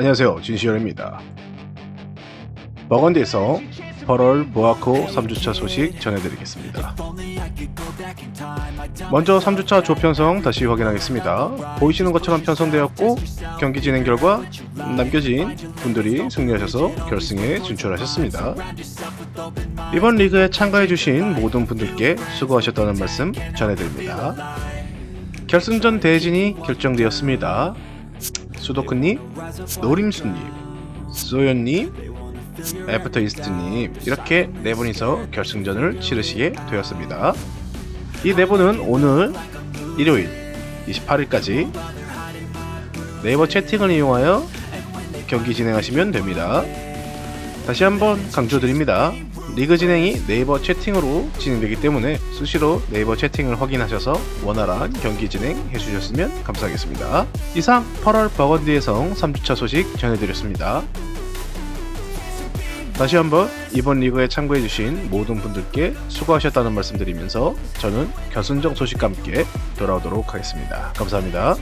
안녕하세요 진시열입니다. 버건디에서 8월 모아코 3주차 소식 전해드리겠습니다. 먼저 3주차 조편성 다시 확인하겠습니다. 보이시는 것처럼 편성되었고 경기 진행 결과 남겨진 분들이 승리하셔서 결승에 진출하셨습니다. 이번 리그에 참가해주신 모든 분들께 수고하셨다는 말씀 전해드립니다. 결승전 대진이 결정되었습니다. 수도크님, 노림수님, 소연님, 애프터 이스트님 이렇게 네 분이서 결승전을 치르시게 되었습니다. 이 네 분은 오늘 일요일 28일까지 네이버 채팅을 이용하여 경기 진행하시면 됩니다. 다시 한번 강조드립니다. 리그 진행이 네이버 채팅으로 진행되기 때문에 수시로 네이버 채팅을 확인하셔서 원활한 경기 진행 해주셨으면 감사하겠습니다. 이상 8월 버건디의 성 3주차 소식 전해드렸습니다. 다시 한번 이번 리그에 참가해주신 모든 분들께 수고하셨다는 말씀드리면서 저는 결승전 소식과 함께 돌아오도록 하겠습니다. 감사합니다.